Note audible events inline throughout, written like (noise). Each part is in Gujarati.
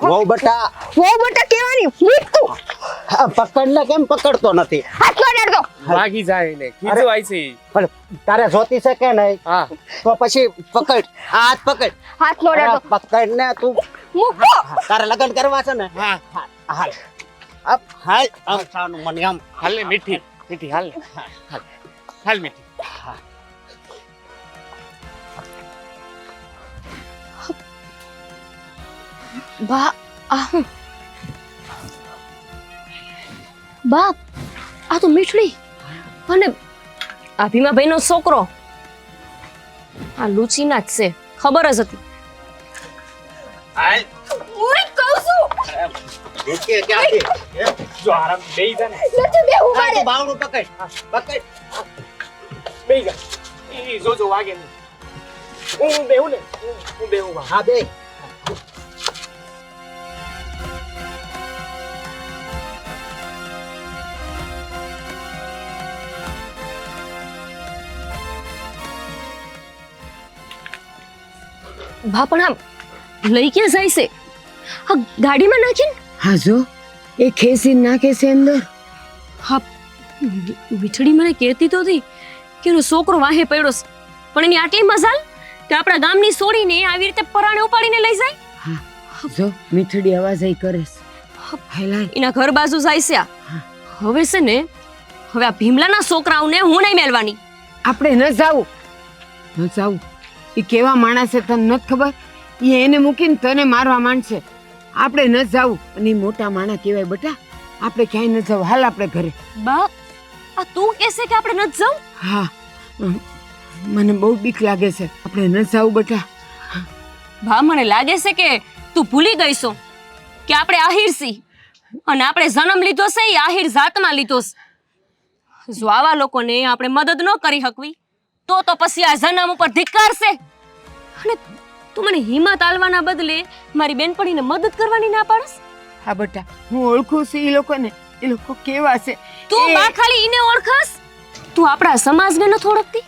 વહુ બટા. બટા કેવાની મૂકતું આ પકડને કેમ પકડતો નથી? હાથ નો વાગી જાય ને કીધું છે. પણ તારે જોતી છે કે નહીં? હા. તો પછી પકડ આ હાથ પકડ. હાથ નો અરે પકડ ને તું. મૂકો. તારે લગ્ન કરવા છે ને? હા. હાલ. અપ હાલ. આમ થાનું મને આમ. હાલ ને મીઠી. મીઠી હાલ હાલ. હાલ મીઠી. બા બાપ આ તો મીઠડી. અને આ ભીમાભાઈ નો છોકરો? આ લુચીના જ છે. ખબર જ હતી. હું કહું છું. રૂકે ક્યાંથી? એમ? જો આરામ જા ને. બેહું બાવડું પકડ. પકડ. જા. ઈ વાગે ને. હું બેહું ને. હું- હું બેહું હા બે બા પણ આમ લઈ ક્યાં જાય છે? આ ગાડીમાં નાખીને? હા જો. એ ખેસી નાખે છે અંદર. હા વીઠડી મને કહેતી તો હતી કે એનો છોકરો વાહે પડ્યો છે. પણ એની આટલી મજાલ કે આપણા ગામની છોડીને આવી રીતે પરાણે ઉપાડીને લઈ જાય? જો મીઠડી અવાજ આઈ કરે છે. એના ઘર બાજુ જાય છે હવે છે ને હવે આ ભીમલાના છોકરાઓને હું નહીં મેલવાની. આપણે ન જાવું. ન જાવું. એ કેવા માણસ છે તને નથી ખબર? એ એને મૂકીને તને મારવા માંડશે. આપણે ન જાવું અને મોટા માણા કહેવાય બટા આપણે ક્યાંય ન જાવું હાલ આપણે ઘરે. બા આ તું કહેશે કે આપણે નથી જાઉં? હા. મને બહુ બીક લાગે છે. આપણે ન જાવું બટા. બા મને લાગે છે કે તું ભૂલી ગઈ છો કે આપણે આહિર સી અને આપણે જન્મ લીધો છે એ આહિર જાતમાં લીધો છે. જો આવા લોકોને આપણે મદદ ન કરી શકવી તો તો પછી આ જન્મ ઉપર ધિક્કાર છે. અને તું મને હિંમત આલવાના બદલે મારી બેનપણીને મદદ કરવાની ના પાડસ? હા બટા હું ઓળખું છું એ લોકોને. એ લોકો કેવા છે? તું બા ખાલી ઈને ઓળખસ? તું આપણા સમાજને ન થોડકતી?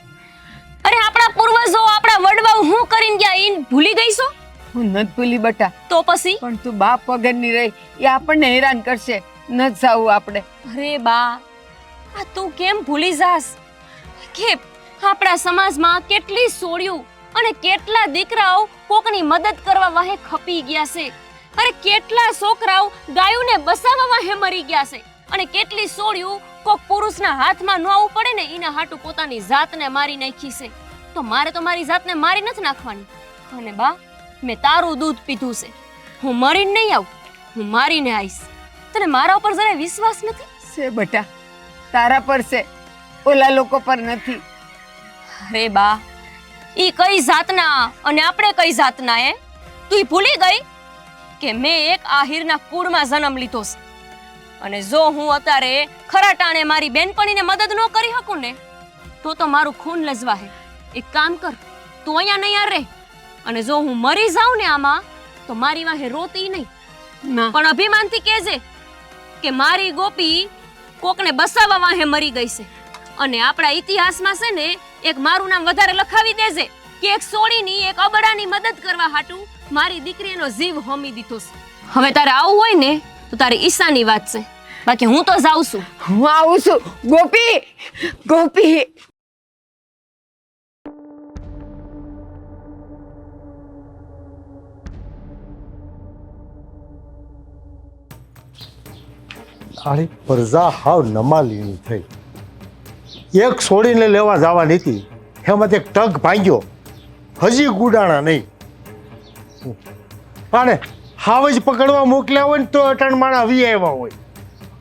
અરે આપણા પૂર્વજો આપણા વડવાઓ હું કરીને ગયા ઈન ભૂલી ગઈ છો? હું નથી ભૂલી બટા. તો પછી? પણ તું બાપ વગરની રહી એ આપણને હેરાન કરશે. ન જાવું આપણે. અરે બા આ તું કેમ ભૂલી જાસ? કે આપણા સમાજમાં કેટલી સોળિયું અને કેટલા દીકરાઓ કોકની મદદ કરવા વાહે ખપી ગયા છે? અરે કેટલા છોકરાઓ ગાયોને બસાવવા વાહે મરી ગયા છે? અને કેટલી સોળિયું કોક પુરુષના હાથમાં ન આવવું પડે ને એના હાટુ પોતાની જાતને મારી નાખી છે? તો મારે તો મારી જાતને મારી નથી નાખવાની. અને બા, મેં તારું દૂધ પીધું છે. હું મરીને નહીં આવું, હું મારીને આવીશ. તને મારા ઉપર જરાય વિશ્વાસ નથી? છે બટા, તારા પર છે. ઓલા લોકો પર નથી. અરે બા ઈ કઈ જાતના અને આપણે કઈ જાતના એ તું ભૂલી ગઈ કે મેં એક આહિરના કુળમાં જન્મ લીધો છે. અને જો હું અત્યારે ખરા ટાણે મારી બેનપણીને મદદ ન કરી શકું ને તો તો મારું ખૂન લજવાહે એક કામ કર તું અહીંયા નહીં રે. અને જો હું મરી જાઉં ને આમાં તો મારી વાહે રોતી નહીં. પણ અભિમાનથી કહેજે કે મારી ગોપી કોકને બસાવવા વાહે મરી ગઈ છે. અને આપણા ઇતિહાસમાં છે ને એક મારું નામ વધારે લખાવી દેજે કે એક સોળીની એક અબડાની મદદ કરવા હાટુ મારી દીકરીનો જીવ હોમી દીધો છે. હવે તારે આવું હોય ને તો તારી ઈશાની વાત છે. બાકી હું તો જાઉં છું. હું આવું છું. ગોપી! ગોપી! આની પરજા હાવ નમાલીની થઈ. એક છોડીને લેવા જવાની હતી. એમાં એક ટગ ભાંગ્યો. હજી ગુડાણા નહીં. અને હાવ જ પકડવા મોકલ્યા હોય ને તો અટણ માણા વી આવ્યા હોય.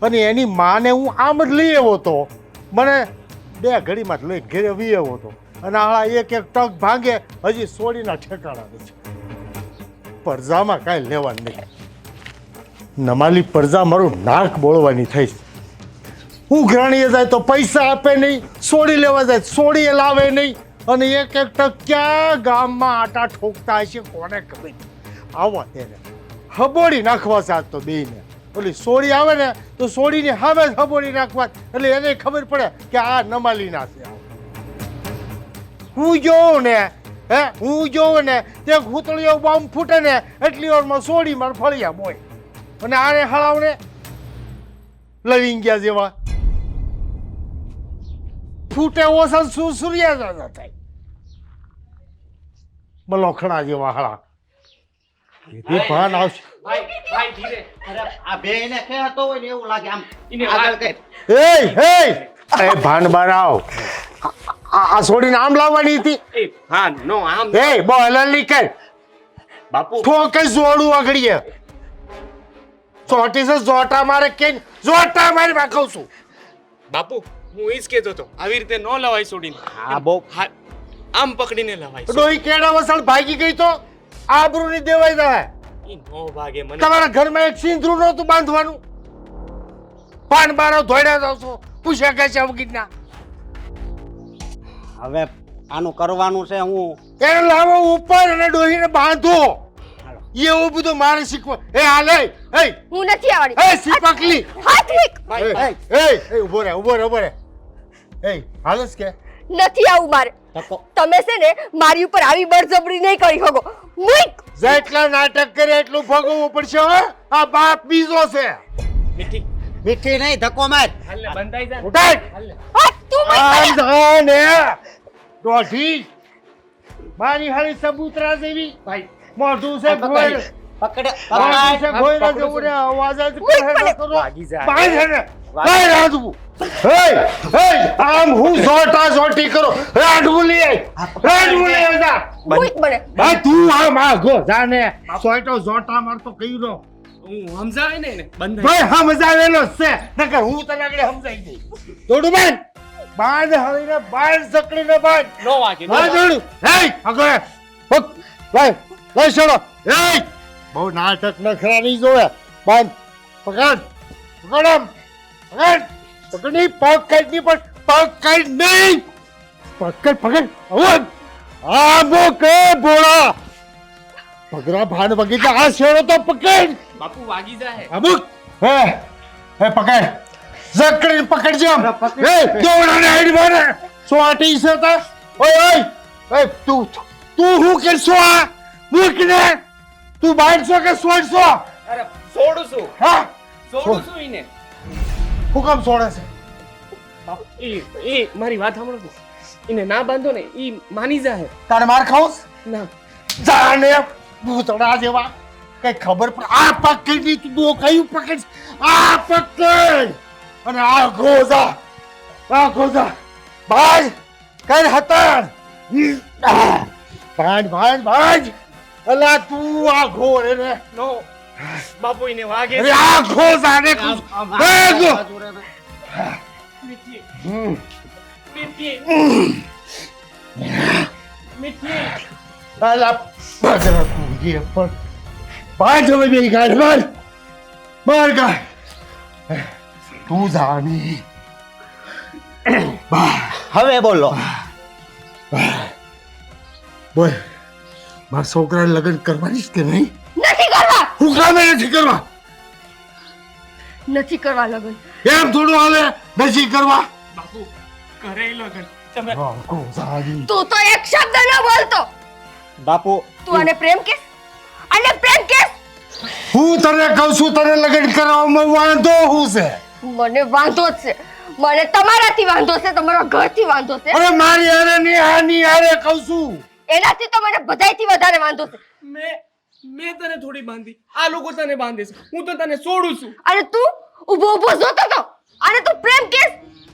અને એની માને હું આમ જ લઈ આવ્યો હતો. મને બે ઘડીમાં જ લઈ ઘેરે વી આવ્યો હતો. અને આળા એક એક ટગ ભાંગે, હજી છોડીના ઠેકાણા નથી પરજામાં કાંઈ લેવાનું નહીં. નમાલી પરજા મારું નાક બોળવાની થઈશ હું ગ્રાણીએ જાય તો પૈસા આપે નહીં, સોડી લેવા જાય સોડીએ લાવે નહીં. અને એક એક ટક ક્યાં ગામમાં આટા ઠોકતા હશે, કોને ખબર? આવો તેને. હબોડી નાખવા સાથ તો બેને ઓલી સોડી આવે ને, તો સોડીને સામે જ હબોડી નાખવા એટલે એને ખબર પડે કે આ નમાલી આ. હું જોઉં ને, હે, હું જોઉં ને, તે ભૂતળીઓ બોમ્બ ફૂટે ને, એટલી વારમાં સોડી માર ફળિયા બોય. અને આને હળાવને લવિંગ્યા જેવા. ફૂટે ઓસન સુસુરિયા જાજા થાય. બલોખણા જેવા હળા. એથી ભાન આવશે ભાઈ ભાઈ ધીરે. અરે આ બે ને કહેતો હોય ને એવું લાગે આમ. આગળ વાત- કર એ હે ભાન બનાવ. આ સોડીને આમ લાવવાની હતી. હા નો આમ એ બોલ નીકળ. બાપુ. ઠોકે જોડું અગડીએ ચોટી છે જોટા મારે કે જોટા મારી માં કહું છું. બાપુ હું ઈ જ કહેતો હતો આવી રીતે ન લવાય છોડીને હા બહુ. આમ પકડીને લવાય ડોઈ કેડા વસણ ભાગી ગઈ તો? આબરૂની દેવાય જાય ઈ નો ભાગે મને. તમારા ઘરમાં એક સિંદરું નહોતું બાંધવાનું? પાન બારો ધોડ્યા જાવ છો પૂછ્યા કે છે વગીરના હવે આનું કરવાનું છે હું. એને લાવો ઉપર અને ડોહીને બાંધો. એવું બધું મારે શીખવા એ હાલે એ હું નથી આવડી. એ સિપકલી હાથ એ એ ઊભો રે ઊભો રે ઊભો રે એ હાલસ કે. નથી આવું મારે. તમે છે ને મારી ઉપર આવી બળજબરી નહીં કરી શકો. મૂક! જેટલા નાટક કરે એટલું ભોગવવું પડશે હો. આ બાપ બીજો છે. મીઠી. મીઠી નહીં ધક્કો માર. હાલ બંધાઈ જા. ઉઠાય. હાલ તું મને. દોઢી. મારી હારી સબૂતરા જેવી. ભાઈ. મોઢું છે ગોળ પકડ. પકડ છે ગોળ જેવું ને અવાજ જ કરે કરો. વાગી જાય. બાંધ બાંધ રાજવું. હે, હે, આમ હું જોટા જોટી કરો. રાડવું લઈ આય. રાડવું લઈ જા. મૂક મને ભાઈ તું આમ આગો જાને સોયટો જોટા મારતો કઈ નો હું સમજાવે ને બંધાઈ ભાઈ સમજાવેલો જ છે. નકર હું તને આગળ સમજાઈ દઈ થોડું બાંધ બાંધ હળીને બાંધ સકડીને બાંધ. નો વાગે બાંધ. હે આગળ. હુક. લાય લાય છોડો. હે બહુ નાટક નખરા નહીં જોવે. બાંધ. પકડ. પકડ પકડ નહીં પગ કાઢ નહીં પણ પગ કાઢ નહીં. પકડ પકડ હવે આ મોકે બોળા પગરા ભાન વગી આ શેરો તો પકડ. બાપુ વાગી જાય અમુક. હે હે પકડ. જકડીને પકડજો હે દોડાને હાઈડ મારે? સોટી છે તો? ઓય ઓય. એ તું તું હું કરશો આ મૂકને તું બાંધશો કે સોડશો અરે છોડું છું. હા. છોડું છું ઈને. હું કામ સોડે છે. બાપુ, એ ઈ મારી વાત સાંભળો ને એને ના બાંધો ને એ માની જાય તારે માર ખાવસ ના. જાને ભૂતડા જેવા કઈ ખબર પણ આ પકડી તું દો કયું પકડ? આ પકડ! અને આ ગોઝા આ ગોઝા ભાજ કઈ હતણ? ભાજ ભાજ ભાજ અલા તું આ ઘોર ને નો. બાપુ એને વાગે અરે આ ગોઝા ને આમ, આમ, એ આમ, ગો બાજુ રે ને. મીઠી. મીઠી. મીઠી. બગડા તું જે પણ. ભાજ હવે બે ગાડ માર માર ગાડ તું જાની. હવે બોલો. બોલ. મારા છોકરાને લગ્ન કરવાની છે કે નહીં? હું કામે નથી કરવા. નથી કરવા લગન. એમ થોડું હાલે નથી કરવા. બાપુ કરે લગન. તમે આખો સારી તું તો એક શબ્દ ન બોલતો. બાપુ તું આને પ્રેમ કે આને પ્રેમ કે હું તને કહું છું તને લગ્ન કરાવવામાં વાંધો હું છે? મને વાંધો જ છે. મને તમારાથી વાંધો છે તમારા ઘરથી વાંધો છે. અરે મારી હારે ની હાની હારે કહું છું. એનાથી તો મને બધાયથી વધારે વાંધો છે. મેં મેં તને થોડી બાંધી. આ લોકો તને બાંધે છે. હું તો તને છોડું છું. અરે તું ઊભો ઊભો જોતો તો. અરે તું પ્રેમ કેસ.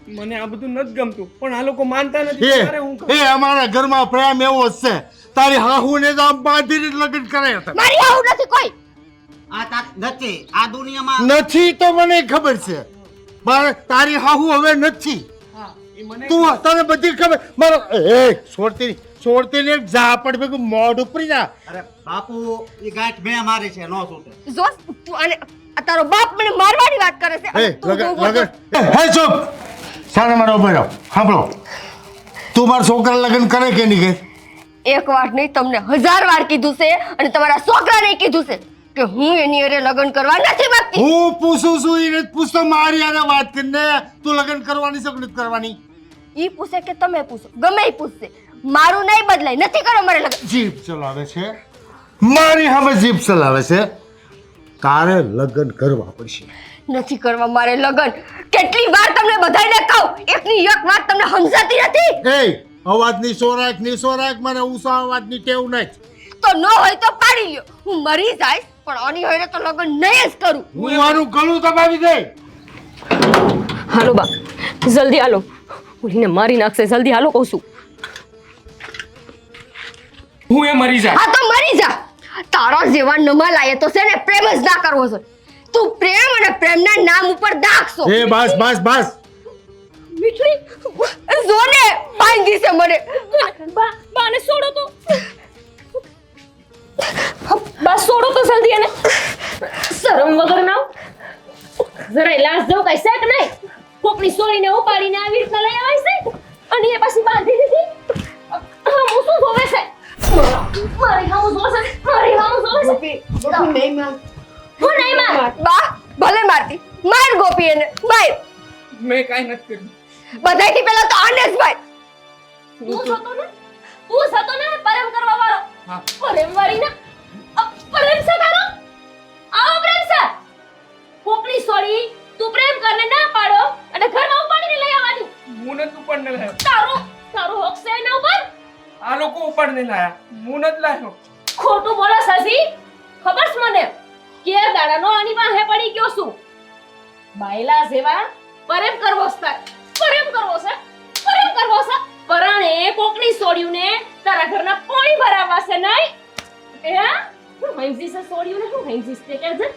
મને આ બધું નથી ગમતું પણ આ લોકો માનતા નથી અરે હું એ અમારા ઘરમાં પ્રેમ એવો જ છે. તારી હાહુને તો આમ બાંધીને લગ્ન કરે હતા મારી હાહુ નથી કોઈ. આ તાક નથી આ દુનિયામાં નથી તો મને ખબર છે. પણ તારી હાહુ હવે નથી. હા એ મને તું તને બધી ખબર મારો એ છોડતી છોડતી ને ઝાપડ ભેગું મોઢ ઉપરી જા. અરે બાપુ એ ગાંઠ મે મારી છે નો છૂટે. જો તું અને તારો બાપ મને મારવાની વાત કરે છે. એ લગન હે ચૂપ. સાને મારો ઊભો રહો. સાંભળો. તું મારા છોકરા લગ્ન કરે કે નહીં કે? એક વાર નહીં તમને હજાર વાર કીધું છે અને તમારા છોકરાને કીધું છે કે હું એની અરે લગ્ન કરવા નથી માંગતી. હું પૂછું છું એને પૂછતો. મારી અરે વાત કરીને તું લગ્ન કરવાની છે કે નથી કરવાની? ઈ પૂછે કે તમે પૂછો. ગમે ઈ પૂછશે. મારું નહીં બદલાય નથી કરવા મારે લગ્ન. જીપ ચલાવે છે. મારી સામે જીપ ચલાવે છે. તારે લગ્ન કરવા પડશે. નથી કરવા મારે લગ્ન. કેટલી વાર તમને બધાયને કહું એકની એક વાત તમને સમજાતી નથી? એ અવાજની સોરાકની સોરાક મને ઉસા અવાજની ટેવ નથી તો ન હોય તો પાડી લ્યો. હું મરી જાય પણ આની હોય તો લગ્ન નહીં જ કરું. હું મારું ગળું દબાવી દઈ હાલો બા જલ્દી હાલો. ઉલીને મારી નાખશે જલ્દી હાલો કહું છું. હું એ મરી જા. હા તો મરી જા. તારો જેવા નમા લાયે તો છે ને પ્રેમ જ ના કરવો છે. તું પ્રેમ અને પ્રેમના નામ ઉપર દાખશો એ બસ બસ બસ. મીઠડી જોને બાંધી છે મને. બા બાને છોડો તો. બસ છોડો તો જલ્દી એને. શરમ વગર ના જરાય લાશ દઉં કઈ શેક નહીં. કોકની સોળીને ઉપાડીને આવી રીતના લઈ આવે છે. અને એ પછી બાંધી દીધી. હા હું શું જોવે છે? મારી હામું જોવે છે મારી હામું જોવે છે હું નહીં માર? બા ભલે મારતી. માર ગોપી એને. માર મેં કાંઈ નથી કર્યું. બધાયથી પહેલા તો આને જ તું હતો ને? તું હતો ને પરમ કરવા વાળો હા. પરમ વાળી ના? અ, પરમ છે આવો પ્રેમ છે. કોકની સોરી તું પ્રેમ કરને ના પાડો અને ઘરમાં ઉપાડીને લઈ આવવાની. હું નથી ઉપાડને લાયો તારો તારો હક છે એના ઉપર. આ લોકો ઉપાડને લાયા. હું નથી લાયો. ખોટું બોલો સસી. ખબર છે મને? કે દાડાનો આની પાસે પડી ગયો છું. બાયલા જેવા પરેમ કરવો છે. પરેમ કરવો છે. પરેમ કરવો છે. પરાણે કોકની સોડ્યું ને તારા ઘરના પોણી ભરાવા છે નહીં? એ હું? હેમજી છે સોડ્યું ને હું હેમજી છે કે છે?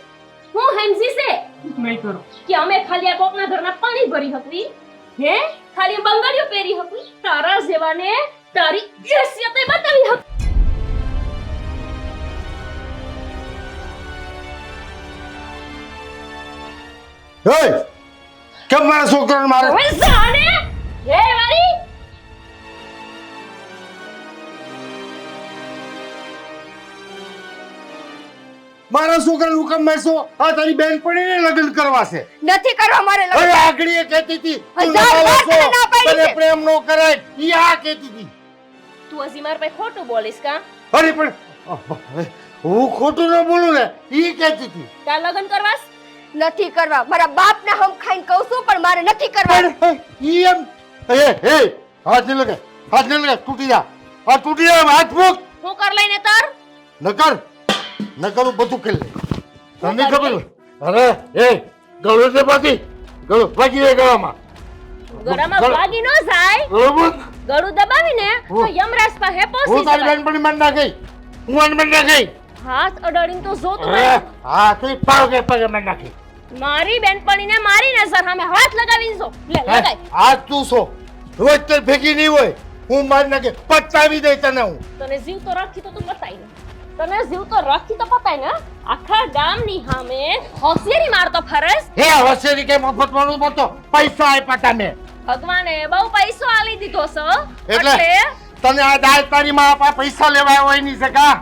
હું હેમજી છે નહીં કરો. કે અમે ખાલી આ કોકના ઘરના પાણી ભરી હકવી હે? ખાલી બંગડીઓ પહેરી હકવી તારા જેવાને તારી હેસિયતે બતાવી હતી હે કેમ મારા છોકરાને મારે હવે સાને હે વારી મારા છોકરાને હું મેસો આ તારી બેન પડીને લગ્ન કરવા છે નથી કરવા મારે લગ્ન આગળ એ કહેતી હતી તને. પ્રેમ નો કરાય ઈ આ કહેતી હતી તું હજી મારા પાસે ખોટું બોલીશ કા? અરે પણ હું ખોટું ન બોલું ને ઈ કહેતી હતી. તાર લગ્ન કરવાસ? નથી કરવા. મારા બાપને હમ ખાઈને કહું છું પણ મારે નથી કરવા. ઈ એમ એ હે હાથ ન લગે હાથ ન લગે તૂટી જા. આ તૂટી જા હાથ મૂક. હું કર લઈને તાર? નકર નકર હું બધું કરી લે તને ખબર અરે એ ગળો છે પાછી. ગળો વાગી જાય ગળામાં. ગળામાં વાગી ન જાય. બરોબર? ગળું દબાવીને તો હું- યમરાજ પાસે હું તારી બેન પણ ના ગઈ હું અન મન ના ગઈ હાથ અડાડીને તો જો તું હા તું પાવ કે મન નાખી. મારી બેનપણીને મારી નજર સામે હાથ લગાવી જો. લે લગાય. હાથ તું છો રોજ તે ભેગી નહીં હોય. હું મારી નાખે. પચાવી દઈ તને હું. તને જીવ તો રાખી તો તું પતાવી તને જીવ તો રાખી તો પતાય ને. આખા ગામની સામે હોશિયારી મારતો ફરસ હે હોશિયારી કે મફત મારું મળતો પૈસા આપ્યા તમે ભગવાને બહુ પૈસો આલી દીધો છે એટલે તને આ દાળ તારી માં આપા પૈસા લેવાય હોય એની જગા.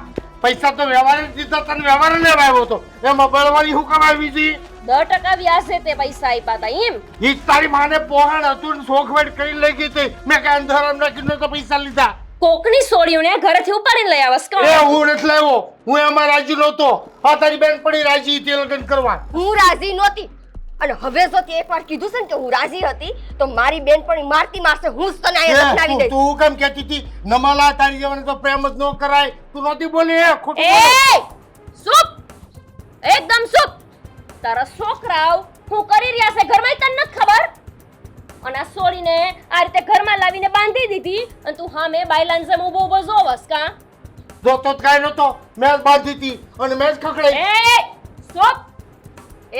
પૈસા તો વ્યવહાર જ દીધો તને વ્યવહાર લેવા આવ્યો એ મોબાઈલ વાળી હું કમાવી હતી? દસ ટકા વ્યાજે તે પૈસા આપ્યા હતા એમ. ઈ તારી માને પોહણ હતું ને કરી લઈ ગઈ હતી. મેં કઈ અંધારામ નાખીને તો પૈસા લીધા. કોકની સોળીઓને ઘરેથી ઉપાડીને લઈ આવસ એ હું નથી લાવ્યો. હું એમાં રાજી નહોતો. આ તારી બેન પડી રાજી હતી લગ્ન કરવા. હું રાજી નહોતી. અને હવે જો તે એકવાર કીધું છે ને કે હું રાજી હતી તો મારી બેનપણી મારતી મારશે હું જ તને અહીંયા એ, દઈશ. તું કેમ કહેતી હતી? નમાલા તારી જવાને તો પ્રેમ જ ન કરાય. તું નહોતી બોલી એ ખોટું એ. ચૂપ એકદમ ચૂપ તારા છોકરાઓ હું કરી રહ્યા છે ઘરમાં તને નથી ખબર? અને આ સોળીને આ રીતે ઘરમાં લાવીને બાંધી દીધી અને તું હામે બાયલાન જેમ ઊભો ઊભો જોવસ કા? જોતો જ કાંઈ નહોતો. મેં બાંધી હતી અને મેં જ ખખડાઈ. એ ચૂપ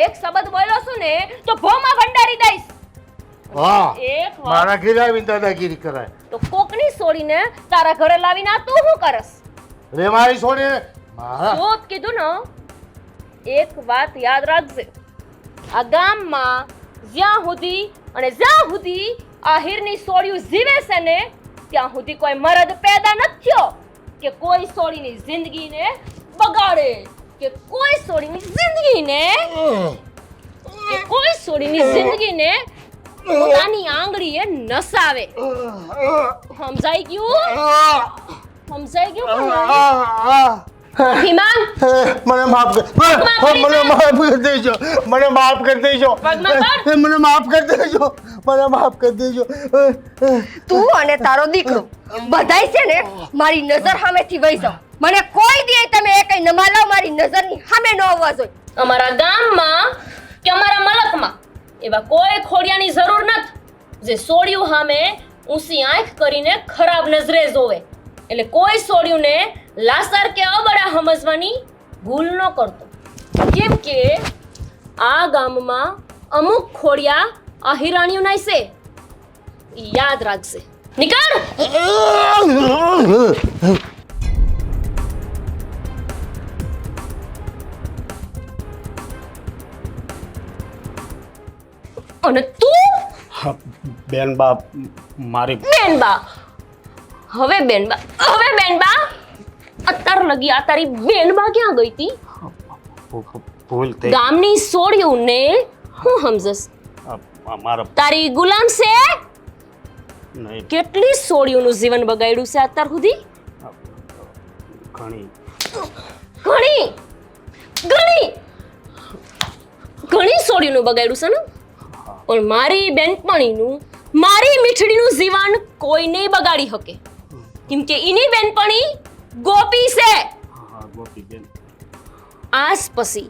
એક શબ્દ બોલ્યો છું ને તો ભોમાં ભંડારી દઈશ. હા એક વાર મારા ઘરે આવીને દાદાગીરી કરાય. તો કોકની સોળીને તારા ઘરે લાવીને આ તું શું કરસ? રે મારી છોડીને મારા. શું કીધું ને એક વાત યાદ રાખજે. આ ગામમાં જ્યાં સુધી અને જ્યાં સુધી આ હીરની સોળિયું જીવે છે ને ત્યાં સુધી કોઈ મરદ પેદા નથી થયો કે કોઈ સોળીની જિંદગીને બગાડે. કે કોઈ સોડીની જિંદગીને કે કોઈ સોડીની જિંદગીને પોતાની આંગળીએ નસાવે. સમજાઈ ગયું? સમજાઈ ગયું અભિમાન? મને માફ કર મને માફ કરી દેજો મને માફ કરી દેજો. મને માફ કરી દેજો મને માફ કરી દેજો. તું અને તારો દીકરો બધાય છે ને મારી નજર સામેથી વહી જાઓ. મને કોઈ દી તમે એ કઈ નમાલાવ મારી નજરની સામે ન આવવા જોઈએ. અમારા ગામમાં કે અમારા મલકમાં એવા કોઈ ખોડિયાની જરૂર નથી. જે સોડિયું સામે ઊંચી આંખ કરીને ખરાબ નજરે જોવે. એટલે કોઈ સોડિયુંને લાસાર કે અબડા સમજવાની ભૂલ ન કરતો. કેમ કે આ ગામમાં અમુક ખોડિયા આ હિરાણીઓના છે. યાદ રાખશે નીકળ! (laughs) અને તું? બેનબા મારી બેનબા હવે બેનબા હવે બેનબા અત્યાર લગી આ તારી બેનબા ક્યાં ગઈ તી? ભૂ- ભૂ- ભૂલ થઈ. ગામની સોડિયું ને હું સમજસ? મારા તારી ગુલામ છે? કેટલી સોડિયુંનું જીવન બગાડ્યું છે અત્યાર સુધી? ઘણી. ઘણી? ઘણી? ઘણી સોડિયુંનું બગાડ્યું છે ને? પણ મારી બેનપણીનું મારી મીઠડીનું જીવન કોઈ નહીં બગાડી શકે. કેમ કે એની બેનપણી ગોપી છે. આજ પછી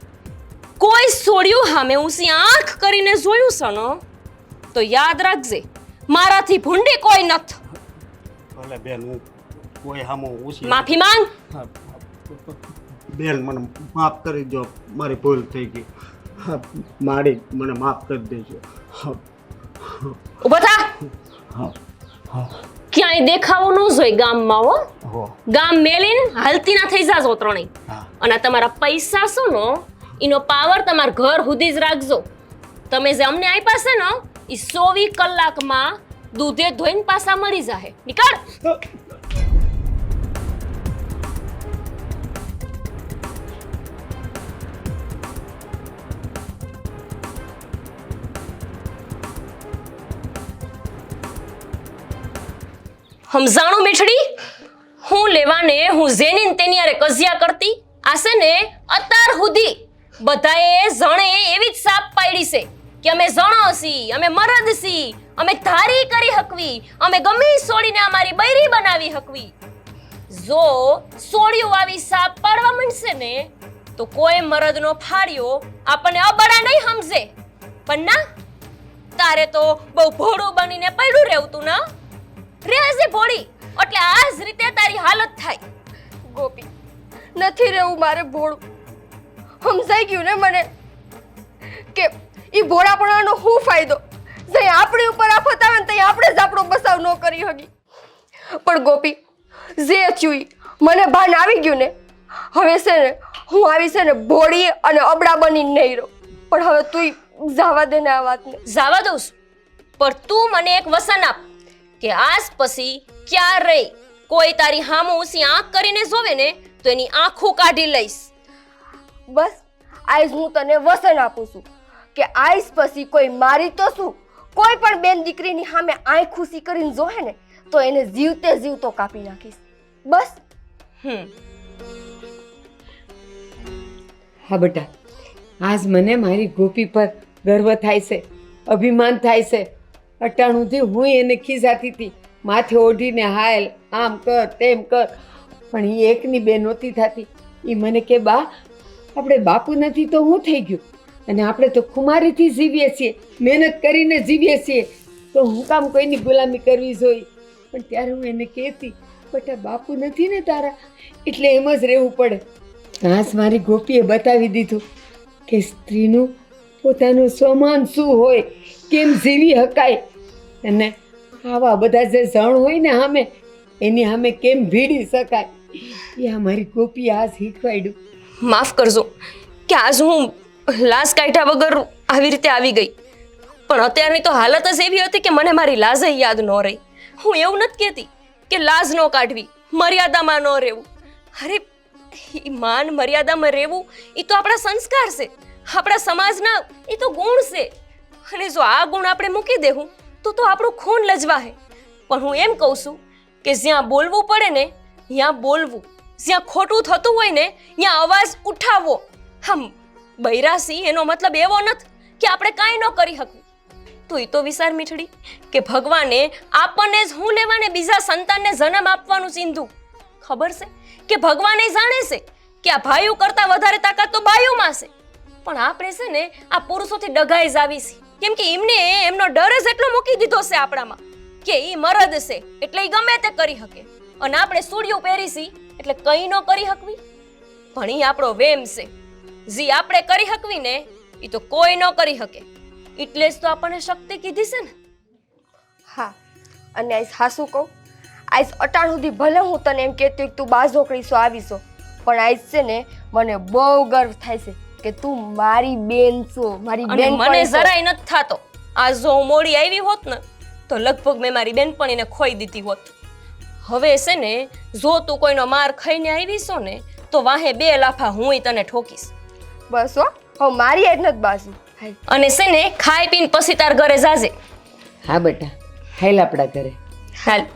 કોઈ છોડ્યું હામે હું સી આંખ કરીને જોયું છે ને તો યાદ રાખજે મારાથી ભૂંડી કોઈ નથ. ભલે બેન હું કોઈ હામો ઉછી માફી માંગ. બેન મને માફ કરી દો મારી ભૂલ થઈ ગઈ. મારી મને માફ કરી દેજો. હા, ઊભા થા. ક્યાંય દેખાવો ન જોઈએ ગામમાં હો. હો. ગામ મેલીન હાલતી ના થઈ જાજો ત્રણેય. અને તમારા પૈસા શું નો એનો પાવર તમાર ઘર સુધી જ રાખજો. તમે જે અમને આપ્યા છે ને એ સોવી કલાકમાં દૂધે ધોઈને પાછા મળી જાહે. નીકળ. સમજાણું મીઠડી? હું લેવાને, હું જેની તેની અરે કજિયા કરતી. આ ને અત્યાર સુધી બધાએ જણે એવી જ સાપ પાડી છે કે અમે જણો છી અમે મરદ છી અમે ધારી કરી હકવી, અમે ગમે છોડીને અમારી બૈરી બનાવી હકવી. જો સોળિયું આવી સાપ પાડવા માંડશે ને, તો કોઈ મરદનો ફાડ્યો આપણને અબડા નહીં સમજે પણ ના, તારે તો બહુ ભોળું બનીને પડ્યું રહેવું ના? રેહશે ભોળી. એટલે આ જ રીતે તારી હાલત થાય. ગોપી નથી રહેવું મારે ભોળું. સમજાઈ ગયું ને મને કે ઈ ભોળાપણાનો શું ફાયદો? જઈ આપણી ઉપર આફત આવે ને ત્યાં આપણે જ આપણો બસાવ ન કરી હકી પણ ગોપી જે થયું મને ભાન આવી ગયું ને હવે છે ને હું આવી છે ને ભોળી અને અબડા બની નહીં રહું. પણ હવે તું જાવા દે ને આ વાતને. જાવા દઉં છું. પણ તું મને એક વસન આપ. કે આજ પછી ક્યારેય કોઈ તારી હામો ઉસી આંખ કરીને જોવે ને તો એની આંખો કાઢી લઈશ. બસ આજ હું તને વસન આપું છું કે આજ પછી કોઈ મારી તો શું? કોઈ પણ બેન દીકરીની સામે આંખ ખુશી કરીને જોહે ને તો એને જીવતે જીવતો કાપી નાખીશ. બસ. હમ. હા બેટા આજ મને મારી ગોપી પર ગર્વ થાય છે અભિમાન થાય છે. અટાણુંથી હું એને ખીજાતી હતી. માથે ઓઢીને હાલ આમ કર, તેમ કર. પણ એ એકની બે નહોતી થતી. એ મને કે, બા, આપણે બાપુ નથી તો હું થઈ ગયું? અને આપણે તો ખુમારીથી જીવીએ છીએ, મહેનત કરીને જીવીએ છીએ. તો હું કામ કોઈની ગુલામી કરવી જોઈ પણ ત્યારે હું એને કહેતી, બટા, બાપુ નથી ને તારા? એટલે એમ જ રહેવું પડે. ઘાસ મારી ગોપીએ બતાવી દીધું કે, સ્ત્રીનું પોતાનું સમાન શું હોય? કેમ જીવી હકાય? અને આવા બધા જે જણ હોય ને સામે, એની સામે કેમ ભીડી શકાય? એ અમારી ગોપી આ શીખવાડ્યું. માફ કરજો. કે આજ હું લાશ કાઢ્યા વગર આવી રીતે આવી ગઈ. પણ અત્યારની તો હાલત જ એવી હતી કે મને મારી લાજ યાદ ન રહી. હું એવું નથી કહેતી કે લાજ ન કાઢવી, મર્યાદામાં ન રહેવું. અરે માન મર્યાદામાં રહેવું એ તો આપણા સંસ્કાર છે. આપણા સમાજના એ તો ગુણ છે. અને જો આ ગુણ આપણે મૂકી દેવું તો તો આપણું ખૂન લજવાહે પણ હું એમ કહું છું કે જ્યાં બોલવું પડે ને, ત્યાં બોલવું. જ્યાં ખોટું થતું હોય ને, ત્યાં અવાજ ઉઠાવવો. હમ, બૈરાસી એનો મતલબ એવો નથી કે આપણે કાંઈ ન કરી શકીએ તો એ તો વિચાર મીઠડી, કે ભગવાને આપણને જ હું લેવાને બીજા સંતાનને જન્મ આપવાનું ચીંધું. ખબર છે? કે ભગવાને જાણે છે કે આ ભાઈઓ કરતાં વધારે તાકાત તો બાયુમાં છે. પણ આપણે છે ને, આ પુરુષોથી ડગાઈ જ આવી છે. કેમ કે એમને એમનો ડર જ એટલો મૂકી દીધો છે આપણામાં કે એ મરદ છે, એટલે એ ગમે તે કરી શકે. અને આપણે સૂર્યો પહેરીશી, એટલે કંઈ ન કરી શકવી. પણ એ આપણો વેમ છે. જી આપણે કરી શકવી ને એ તો કોઈ ન કરી શકે. એટલે જ તો આપણને શક્તિ કીધી છે ને. હા, અને આઈસ હાસું કહું. આઈસ અટાણ સુધી ભલે હું તને એમ કહેતી તું બાજો કરીશો આવીશો. પણ આઈસ છે ને, મને બહુ ગર્વ થાય છે. કે તું મારી બેન છો મારી અને બેન મને જરાય નથી થાતો. આ જો હું મોડી આવી હોત ને તો લગભગ મેં મારી બેનપણીને ખોઈ દીધી હોત. હવે છે ને જો તું કોઈનો માર ખાઈને આવી છો ને તો વાહે બે લાફા હુંય તને ઠોકીશ. બસ હો હવે મારી આજ નથી બાસી. અને છે ને ખાઈ પીને પછી તાર ઘરે જાજે. હા બેટા હાલ આપણા ઘરે. હાલ.